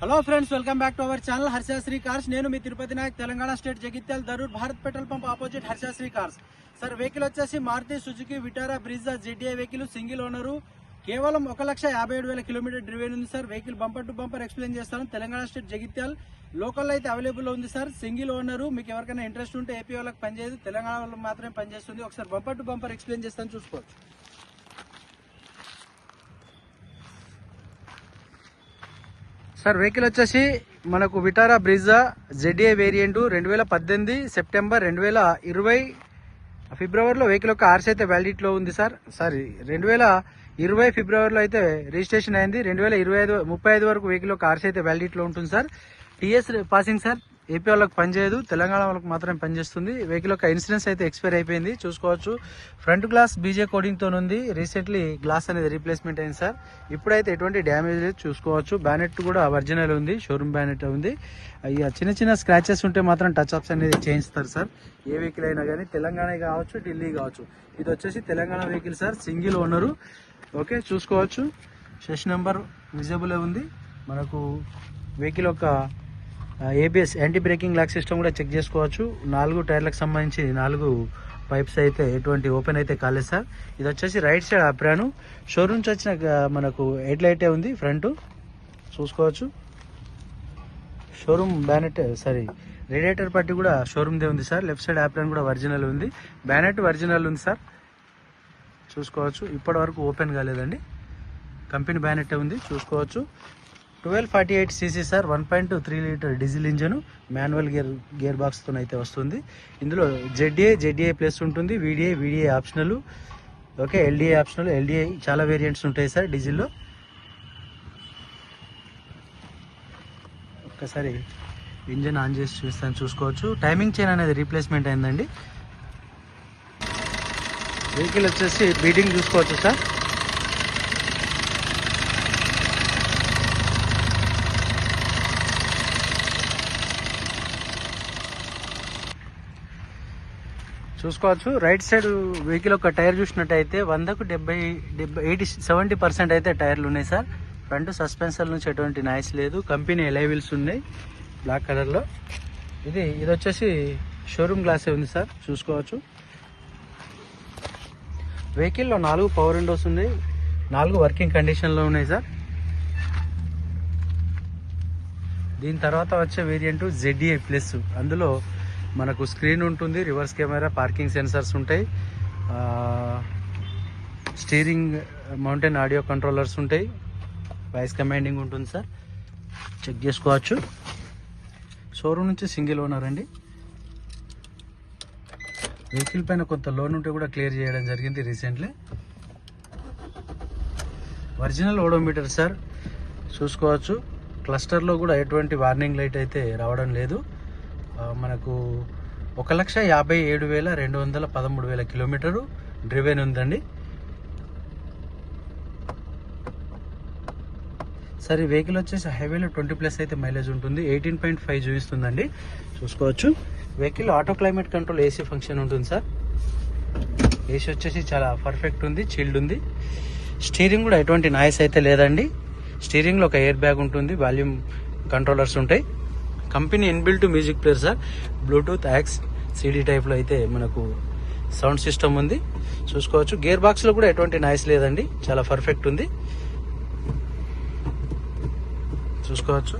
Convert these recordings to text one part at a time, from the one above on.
Hello friends welcome back to our channel Harshasri cars నేను మీ Tirupati Nayak Telangana state Jagtial Darur Bharat petrol pump opposite Harshasri cars sir vehicle వచ్చేసి Maruti Suzuki Vitara Brezza GDA vehicle single owner కేవలం ఒక లక్ష యాభై ఏడు వేల kilometre driven ఉంది sir vehicle bumper to bumper explain చేస్తాను. Telangana state Jagtial local అయితే available ఉంది సార్ సింగిల్ ఓనరు మీకు ఎవరికైనా ఇంట్రెస్ట్ ఉంటే ఏపీ వాళ్ళకి పనిచేయదు. తెలంగాణ వాళ్ళకి మాత్రమే పనిచేస్తుంది. ఒకసారి బంపర్ టు బంపర్ ఎక్స్ప్లెయిన్ చేస్తాను చూసుకోవచ్చు. సార్ వెహికల్ వచ్చేసి మనకు విటారా బ్రిజా జెడ్ఏ వేరియంట్ రెండు వేల పద్దెనిమిది సెప్టెంబర్ రెండు వేల ఇరవై ఫిబ్రవరిలో వెహికల్ యొక్క ఆర్సీ అయితే వ్యాలిడిటీలో ఉంది సార్. సారీ రెండు వేల ఇరవై ఫిబ్రవరిలో అయితే రిజిస్ట్రేషన్ అయింది. రెండు వేల ఇరవై ఐదు ముప్పై ఐదు వరకు వెహికల్ యొక్క ఆర్సీ అయితే వ్యాలిడిటీలో ఉంటుంది sir. TS passing sir AP వాళ్ళకి పనిచేయదు తెలంగాణ వాళ్ళకి మాత్రమే పనిచేస్తుంది వెహికల్ యొక్క ఇన్సూరెన్స్ అయితే ఎక్స్పైర్ అయిపోయింది. చూసుకోవచ్చు. ఫ్రంట్ గ్లాస్ బీజే కోడింగ్తో ఉంది. రీసెంట్లీ గ్లాస్ అనేది రీప్లేస్మెంట్ అయింది సార్ ఇప్పుడైతే ఎటువంటి డ్యామేజ్ లేదు. చూసుకోవచ్చు. బ్యానెట్ కూడా ఒరిజినల్ ఉంది. షోరూమ్ బ్యానెట్ ఉంది. ఇక చిన్న చిన్న స్క్రాచెస్ ఉంటే మాత్రం టచ్ అప్స్ అనేది చేయిస్తారు సార్ ఏ వెహికల్ అయినా కానీ తెలంగాణ కావచ్చు ఢిల్లీ కావచ్చు. ఇది వచ్చేసి Telangana vehicle sir single owner okay చూసుకోవచ్చు. సెష్ నెంబర్ విజిబుల్ ఉంది. మనకు వెహికల్ యొక్క ABS anti braking lock system కూడా చెక్ చేసుకోవచ్చు. నాలుగు టైర్లకు సంబంధించి నాలుగు పైప్స్ అయితే ఎటువంటి ఓపెన్ అయితే కాలేదు సార్. ఇది వచ్చేసి రైట్ సైడ్ అప్రాను షోరూమ్ నుంచి వచ్చిన మనకు హెడ్ లైటే ఉంది ఫ్రంట్ చూసుకోవచ్చు. షోరూమ్ బ్యానెట్ సారీ రేడియేటర్ పట్టి కూడా షోరూమ్దే ఉంది సార్. లెఫ్ట్ సైడ్ ఆప్రాన్ కూడా ఒరిజినల్ ఉంది. బ్యానెట్ ఒరిజినల్ ఉంది సార్. చూసుకోవచ్చు. ఇప్పటి వరకు ఓపెన్ కాలేదండి. కంపెనీ బ్యానెట్ ఉంది చూసుకోవచ్చు. Twelve forty eight CC sir one point three litre diesel engine manual gear gear బాక్స్తో అయితే వస్తుంది. ఇందులో జెడ్ఏ జెడ్ఏ ప్లస్ ఉంటుంది VDA VDA optional okay LDA optional LDA చాలా వేరియంట్స్ ఉంటాయి సార్ డీజిల్లో. ఒక్కసారి ఇంజన్ ఆన్ చేసి చూస్తాను చూసుకోవచ్చు. టైమింగ్ చైన్ అనేది రీప్లేస్మెంట్ అయిందండి. వెహికల్ వచ్చేసి బీడింగ్ చూసుకోవచ్చు సార్. చూసుకోవచ్చు. రైట్ సైడ్ వెహికల్ ఒక టైర్ చూసినట్టయితే వందకు డెబ్బై డెబ్బై ఎయిటీ సెవెంటీ పర్సెంట్ అయితే టైర్లు ఉన్నాయి సార్. ఫ్రంట్ సస్పెన్సర్ నుంచి ఎటువంటి నాయిస్ లేదు. కంపెనీ ఎలైవిల్స్ ఉన్నాయి బ్లాక్ కలర్లో. ఇది ఇది వచ్చేసి షోరూమ్ గ్లాసే ఉంది సార్. చూసుకోవచ్చు. వెహికల్లో నాలుగు పవర్ విండోస్ ఉన్నాయి. నాలుగు వర్కింగ్ కండిషన్లో ఉన్నాయి సార్. దీని తర్వాత వచ్చే వేరియంట్ జెడ్ఏ ప్లస్. అందులో మనకు స్క్రీన్ ఉంటుంది రివర్స్ కెమెరా పార్కింగ్ సెన్సర్స్ ఉంటాయి స్టీరింగ్ మౌంటైన్ ఆడియో కంట్రోలర్స్ ఉంటాయి. వాయిస్ కమాండింగ్ ఉంటుంది సార్. చెక్ చేసుకోవచ్చు. షోరూమ్ నుంచి సింగిల్ ఓనర్ అండి. వెహికల్ పైన కొంత లోన్ ఉంటే కూడా క్లియర్ చేయడం జరిగింది రీసెంట్లీ. Original odometer sir. చూసుకోవచ్చు. క్లస్టర్లో కూడా ఎటువంటి వార్నింగ్ లైట్ అయితే రావడం లేదు. మనకు ఒక లక్ష యాభై ఏడు వేల రెండు వందల పదమూడు వేల కిలోమీటరు డ్రివెన్ ఉందండి. సార్ ఈ వెహికల్ వచ్చేసి హైవేలో ట్వంటీ ప్లస్ అయితే మైలేజ్ ఉంటుంది. ఎయిటీన్ పాయింట్ ఫైవ్ చూపిస్తుందండి. చూసుకోవచ్చు. Vehicle auto climate control AC function ఉంటుంది సార్ ఏసీ వచ్చేసి చాలా పర్ఫెక్ట్ ఉంది చిల్డ్ ఉంది. స్టీరింగ్ కూడా ఎటువంటి నాయిస్ అయితే లేదండి. స్టీరింగ్లో ఒక ఎయిర్ బ్యాగ్ ఉంటుంది వాల్యూమ్ కంట్రోలర్స్ ఉంటాయి. Company inbuilt music player sir. Bluetooth aux CD టైప్లో అయితే మనకు సౌండ్ సిస్టమ్ ఉంది. చూసుకోవచ్చు. గేర్ బాక్స్లో కూడా ఎటువంటి నాయిస్ లేదండి. చాలా పర్ఫెక్ట్ ఉంది. చూసుకోవచ్చు.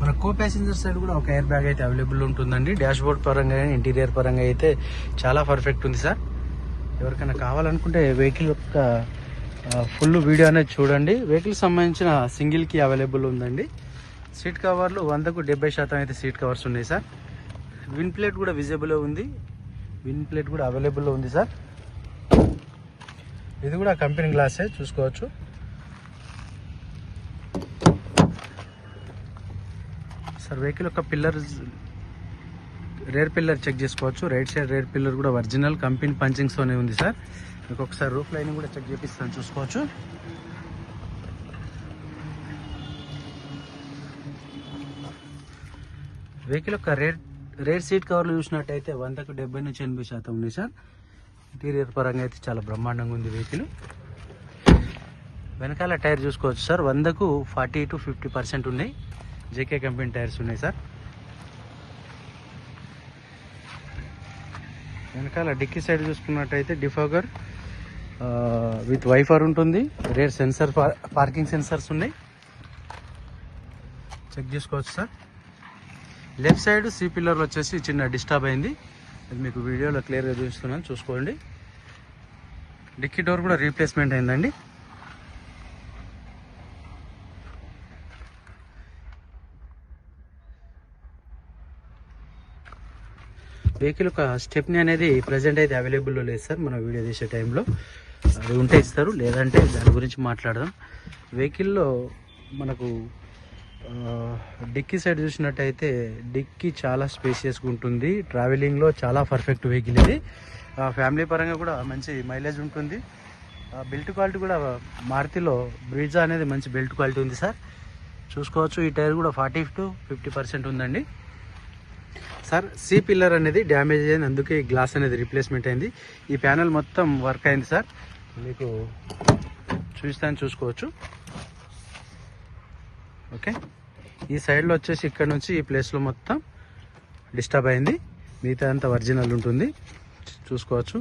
మన కో ప్యాసింజర్ సైడ్ కూడా ఒక ఎయిర్ బ్యాగ్ అయితే అవైలబుల్ ఉంటుందండి. డాష్ బోర్డ్ పరంగా కానీ ఇంటీరియర్ పరంగా అయితే చాలా పర్ఫెక్ట్ ఉంది సార్. ఎవరికైనా కావాలనుకుంటే వెహికల్ యొక్క ఫుల్ వీడియో అనేది చూడండి. వెహికల్ సంబంధించిన సింగిల్కి అవైలబుల్ ఉందండి. సీట్ కవర్లు వందకు డెబ్బై శాతం అయితే సీట్ కవర్స్ ఉన్నాయి సార్. విన్ ప్లేట్ కూడా విజిబుల్లో ఉంది. విన్ ప్లేట్ కూడా అవైలబుల్లో ఉంది సార్. ఇది కూడా కంపెనీ గ్లాసే చూసుకోవచ్చు. సార్ వెహికల్ యొక్క పిల్లర్ రేర్ పిల్లర్ చెక్ చేసుకోవచ్చు. రైట్ సైడ్ రేర్ పిల్లర్ కూడా ఒరిజినల్ కంపెనీ పంచింగ్స్తోనే ఉంది సార్. మీకు ఒకసారి రూఫ్ లైన్ కూడా చెక్ చేపిస్తాను చూసుకోవచ్చు. వెహికల్ యొక్క రేర్ రేర్ సీట్ కవర్లు చూసినట్టయితే వందకు డెబ్బై నుంచి ఎనభై శాతం ఉన్నాయి సార్. ఇంటీరియర్ పరంగా అయితే చాలా బ్రహ్మాండంగా ఉంది వెహికల్. వెనకాల టైర్ చూసుకోవచ్చు సార్. వందకు ఫార్టీ టు ఫిఫ్టీ పర్సెంట్ ఉన్నాయి. జేకే కంపెనీ టైర్స్ ఉన్నాయి సార్. వెనకాల డిక్కీ సైడ్ చూసుకున్నట్టయితే డిఫాగర్ విత్ వైఫర్ ఉంటుంది. రేర్ సెన్సర్ పార్కింగ్ సెన్సర్స్ ఉన్నాయి. చెక్ చేసుకోవచ్చు sir. Left side C pillar వచ్చేసి చిన్న డిస్టర్బ్ అయింది. అది మీకు వీడియోలో క్లియర్గా చూస్తున్నాను చూసుకోండి. డిక్కీ డోర్ కూడా రీప్లేస్మెంట్ అయిందండి. వెహికల్ ఒక స్టెప్ని అనేది ప్రజెంట్ అయితే అవైలబుల్లో లేదు సార్. మనం వీడియో తీసే టైంలో అది ఉంటే ఇస్తారు. లేదంటే దాని గురించి మాట్లాడదాం. వెహికల్లో మనకు డిక్కీ సైడ్ చూసినట్టయితే డిక్కీ చాలా స్పేసియస్గా ఉంటుంది. ట్రావెలింగ్లో చాలా పర్ఫెక్ట్ వెహికల్ ఇది. ఆ, ఫ్యామిలీ పరంగా కూడా మంచి మైలేజ్ ఉంటుంది. ఆ, బెల్ట్ క్వాలిటీ కూడా మారుతిలో బ్రిజా అనేది మంచి బెల్ట్ క్వాలిటీ ఉంది సార్. చూసుకోవచ్చు ఈ టైర్ కూడా ఫార్టీ టు ఫిఫ్టీ పర్సెంట్ ఉందండి. సార్ సి పిల్లర్ అనేది డ్యామేజ్ అయింది అందుకే గ్లాస్ అనేది రీప్లేస్మెంట్ అయింది. ఈ ప్యానల్ మొత్తం వర్క్ అయింది సార్. మీకు చూస్తాను చూసుకోవచ్చు. ఓకే? ఈ సైడ్లో వచ్చేసి ఇక్కడ నుంచి ఈ ప్లేస్లో మొత్తం డిస్టర్బ్ అయింది. మిగతా అంతా ఒరిజినల్ ఉంటుంది. చూసుకోవచ్చు.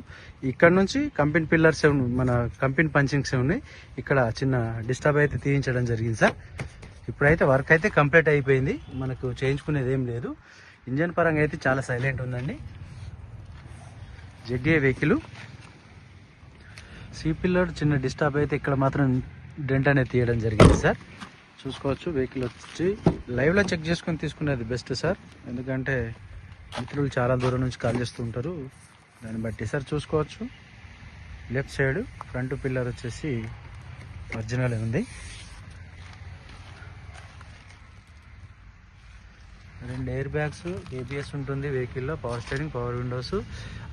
ఇక్కడ నుంచి కంపెనీ పిల్లర్స్ మన కంపెనీ పంచింగ్స్ ఉన్నాయి. ఇక్కడ చిన్న డిస్టర్బ్ అయితే తీయించడం జరిగింది సార్. ఇప్పుడైతే వర్క్ అయితే కంప్లీట్ అయిపోయింది. మనకు చేయించుకునేది ఏం లేదు. ఇంజన్ పరంగా అయితే చాలా సైలెంట్ ఉందండి. ZA vehicle. సీ పిల్లర్ చిన్న డిస్టర్బ్ అయితే ఇక్కడ మాత్రం డెంట్ అనేది తీయడం జరిగింది సార్. చూసుకోవచ్చు వెహికల్ వచ్చి లైవ్లో చెక్ చేసుకొని తీసుకునేది బెస్ట్ సార్ ఎందుకంటే మిత్రులు చాలా దూరం నుంచి కాల్ చేస్తూ ఉంటారు. దాన్ని బట్టి సార్ చూసుకోవచ్చు. లెఫ్ట్ సైడ్ ఫ్రంట్ పిల్లర్ వచ్చేసి ఒరిజినల్ ఉంది. రెండు ఎయిర్ బ్యాగ్స్ ఏబిఎస్ ఉంటుంది వెహికల్లో power steering power windows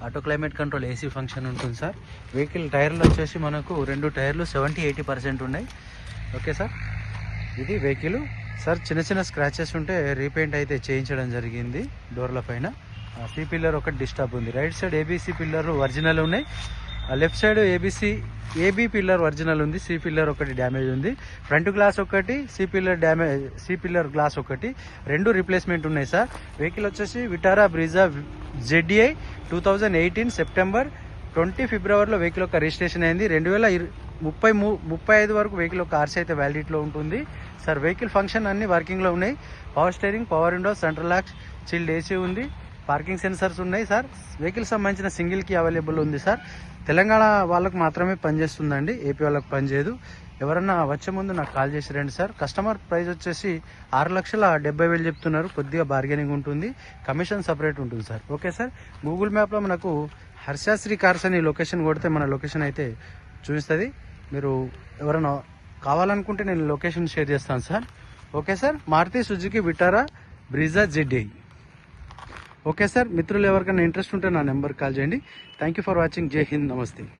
auto climate control AC function ఉంటుంది సార్ వెహికల్ టైర్లు వచ్చేసి మనకు రెండు టైర్లు సెవెంటీ ఎయిటీ పర్సెంట్ ఉన్నాయి. ఓకే సార్ ఇది వెహికల్. సార్ చిన్న చిన్న స్క్రాచెస్ ఉంటే రీపెయింట్ అయితే చేయించడం జరిగింది డోర్ల పైన. సి పిల్లర్ ఒకటి డిస్టర్బ్ ఉంది. Right side ABC pillar original ఉన్నాయి. Left side ABC AB pillar original ఉంది. సి పిల్లర్ ఒకటి డ్యామేజ్ ఉంది. ఫ్రంట్ గ్లాస్ ఒకటి C pillar damage C pillar glass ఒకటి. రెండు రీప్లేస్మెంట్ ఉన్నాయి సార్. వెహికల్ వచ్చేసి Vitara Brezza ZA two eighteen September twenty ఫిబ్రవరిలో వెహికల్ యొక్క రిజిస్ట్రేషన్ అయింది. రెండు వేల ముప్పై మూ ముప్పై ఐదు వరకు వెహికల్ కార్స్ అయితే వ్యాలిడిటీలో ఉంటుంది. సార్ వెహికల్ ఫంక్షన్ అన్ని వర్కింగ్లో ఉన్నాయి. Power steering power window central locks chilled AC ఉంది. పార్కింగ్ సెన్సర్స్ ఉన్నాయి సార్ వెహికల్ సంబంధించిన సింగిల్ కీ అవైలబుల్ ఉంది సార్ తెలంగాణ వాళ్ళకు మాత్రమే పనిచేస్తుందండి. ఏపీ వాళ్ళకి పనిచేయదు. ఎవరన్నా వచ్చే ముందు నాకు కాల్ చేసి రండి సార్ కస్టమర్ ప్రైస్ వచ్చేసి ఆరు లక్షల డెబ్బై వేలు చెప్తున్నారు. కొద్దిగా బార్గెనింగ్ ఉంటుంది. కమిషన్ సపరేట్ ఉంటుంది సార్ ఓకే సార్ గూగుల్ మ్యాప్లో మనకు హర్షాశ్రీ కార్స్ అని లొకేషన్ కొడితే మన లొకేషన్ అయితే చూపిస్తుంది. మీరు ఎవరైనా కావాలనుకుంటే నేను లొకేషన్ షేర్ చేస్తాను sir. Okay sir? Maruti Suzuki Vitara Brezza ZI okay sir? మిత్రులు ఎవరికైనా ఇంట్రెస్ట్ ఉంటే నా నెంబర్ కాల్ చేయండి. థ్యాంక్ యూ ఫర్ వాచింగ్ జై హింద్. నమస్తే.